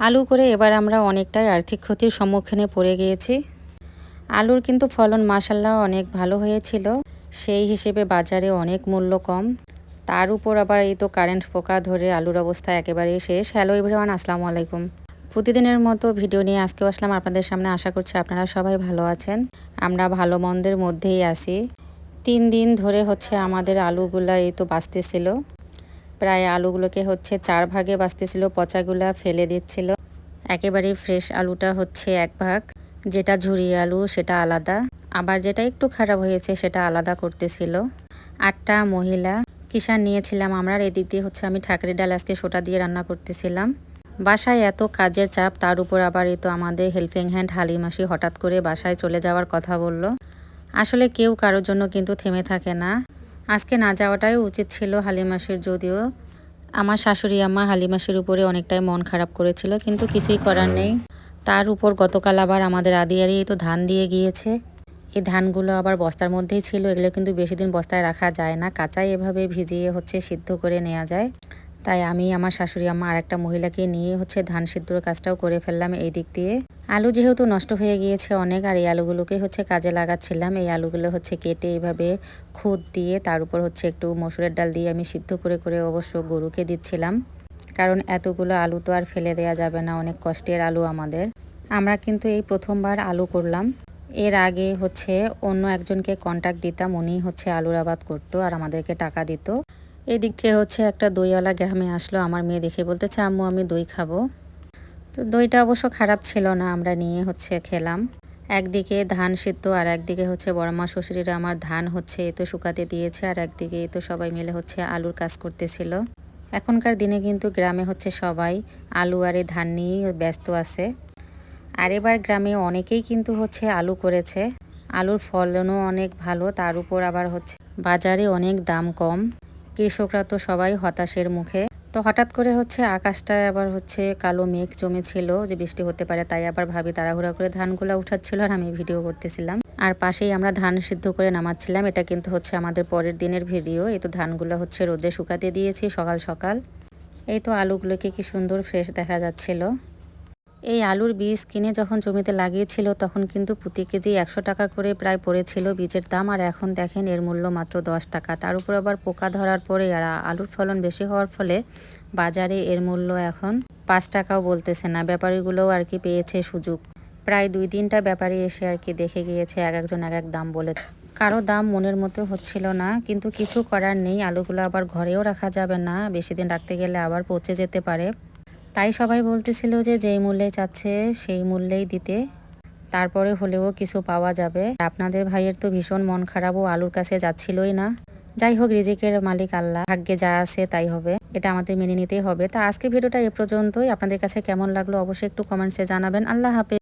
আলু করে এবার আমরা অনেকটাই আর্থিক ক্ষতির সম্মুখীনে পড়ে গিয়েছি। আলুর কিন্তু ফলন মাসাল্লাহ অনেক ভালো হয়েছিল, সেই হিসেবে বাজারে অনেক মূল্য কম। তার উপর আবার এই তো কারেন্ট পোকা ধরে আলুর অবস্থা একেবারেই শেষ। হ্যালো এভরিওয়ান, আসসালামু আলাইকুম। প্রতিদিনের মতো ভিডিও নিয়ে আজকেও আসলাম। আপনাদের সামনে আশা করছি আপনারা সবাই ভালো আছেন। আমরা ভালো মন্দের মধ্যেই আছি। তিন দিন ধরে হচ্ছে আমাদের আলুগুলা এই তো বাঁচতেছিল। প্রায় আলুগুলোকে হচ্ছে চার ভাগে বাঁচতেছিল, পচাগুলা ফেলে দিচ্ছিল। একেবারেই ফ্রেশ আলুটা হচ্ছে এক ভাগ। যেটা ঝুরি আলু, সেটা আলাদা। আবার যেটা একটু খারাপ হয়েছে, সেটা আলাদা করতেছিল। আটটা মহিলা। কিষান নিয়েছিলাম আমরা এদিক দিয়ে হচ্ছে আমি ঠাকরি ডাল আজকে সোটা দিয়ে রান্না করতেছিলাম। বাসায় এত কাজের চাপ, তার উপর আবার এই তো আমাদের হেল্পিং হ্যান্ড হালিমাসি হঠাৎ করে বাসায় চলে যাওয়ার কথা বলল। আসলে কেউ কারোর জন্য কিন্তু থেমে থাকে না। আজকে না যাওয়াটাই উচিত ছিল হালিমাসের, যদিও আমার শাশুড়ি আম্মা হালিমাসের উপরে অনেকটাই মন খারাপ করেছিল, কিন্তু কিছুই করার নেই। তার উপর গতকাল আবার আমাদের আদিয়ারি তো ধান দিয়ে গিয়েছে। এই ধানগুলো আবার বস্তার মধ্যেই ছিল, এগুলো কিন্তু বেশি দিন বস্তায় রাখা যায় না, কাঁচাই এভাবে ভিজিয়ে হচ্ছে সিদ্ধ করে নেওয়া যায়। তাই আমি আমার শাশুড়ি আম্মা আর একটা মহিলাকে নিয়ে হচ্ছে ধান সিদ্ধর কাজটাও করে ফেললাম এই দিক দিয়ে। আলু যেহেতু নষ্ট হয়ে গিয়েছে অনেক, আর এই আলুগুলোকে হচ্ছে কাজে লাগাচ্ছিলাম, এই আলুগুলো হচ্ছে কেটে এইভাবে খুদ দিয়ে তার উপর হচ্ছে একটু মসুরের ডাল দিয়ে আমি সিদ্ধ করে করে অবশ্য গরুকে দিচ্ছিলাম। কারণ এতগুলো আলু তো আর ফেলে দেওয়া যাবে না, অনেক কষ্টের আলু আমাদের। আমরা কিন্তু এই প্রথমবার আলু করলাম। এর আগে হচ্ছে অন্য একজনকে কন্ট্যাক্ট দিতাম, উনি হচ্ছে আলুর আবাদ করতো আর আমাদেরকে টাকা দিত। এই দিক থেকে হচ্ছে একটা দইওয়ালা গ্রামে আসলো, আমার মেয়ে দেখে বলতেছে, আম্মু, আমি দই খাব। তো দইটা অবশ্য খারাপ ছিল না, আমরা নিয়ে হচ্ছে খেলাম। একদিকে ধান সিদ্ধ আর একদিকে হচ্ছে বড়মা শ্বশুরিরা আমার ধান হচ্ছে তো শুকাতে দিয়েছে, আর একদিকে তো সবাই মিলে হচ্ছে আলুর কাজ করতেছিল। এখনকার দিনে কিন্তু গ্রামে হচ্ছে সবাই আলু আর ধান নিয়েই ব্যস্ত আছে। আর এবার গ্রামে অনেকেই কিন্তু হচ্ছে আলু করেছে। আলুর ফলনও অনেক ভালো, তার উপর আবার হচ্ছে বাজারে অনেক দাম কম। কৃষকরা তো সবাই হতাশের মুখে। তো হঠাৎ করে হচ্ছে আকাশটায় আবার হচ্ছে কালো মেঘ জমেছিল যে বৃষ্টি হতে পারে, তাই আবার ভাবি তাড়াহুড়া করে ধানগুলো উঠাচ্ছিল আর আমি ভিডিও করতেছিলাম। আর পাশেই আমরা ধান সিদ্ধ করে নামাচ্ছিলাম, এটা কিন্তু হচ্ছে আমাদের পরের দিনের ভিডিও। এই তো ধানগুলো হচ্ছে রোদে শুকাতে দিয়েছি সকাল সকাল। এই তো আলুগুলোকে কি সুন্দর ফ্রেশ দেখা যাচ্ছিল। এই আলুর বীজ কিনে যখন জমিতে লাগিয়েছিল, তখন কিন্তু প্রতি কেজি একশো টাকা করে প্রায় পড়েছিল বীজের দাম। আর এখন দেখেন এর মূল্য মাত্র দশ টাকা। তার উপর আবার পোকা ধরার পরে আর আলুর ফলন বেশি হওয়ার ফলে বাজারে এর মূল্য এখন পাঁচ টাকাও বলতেছে না। ব্যাপারীগুলোও আর কি পেয়েছে সুযোগ। প্রায় দুই তিনটা ব্যাপারী এসে আর কি দেখে গিয়েছে এক একজন এক এক দাম বলে। কারও দাম মনের মতো হচ্ছিল না, কিন্তু কিছু করার নেই। আলুগুলো আবার ঘরেও রাখা যাবে না। বেশি দিন রাখতে গেলে আবার পচে যেতে পারে। তাই সবাই বলতেছিল যে যেই মূল্যে চাচ্ছে সেই মূল্যেই দিতে। তারপরে হলেও কিছু পাওয়া যাবে। আপনাদের ভাইয়ের তো ভীষণ মন খারাপ, ও আলুর কাছে যাচ্ছিলই না। যাই হোক, রিজিকের মালিক আল্লাহ। ভাগ্যে যা আছে তাই হবে। এটা আমাদের মেনে নিতেই হবে। তা আজকের ভিডিওটা এ পর্যন্তই। আপনাদের কাছে কেমন লাগল অবশ্যই একটু কমেন্টসে জানাবেন। আল্লাহ হাফেজ।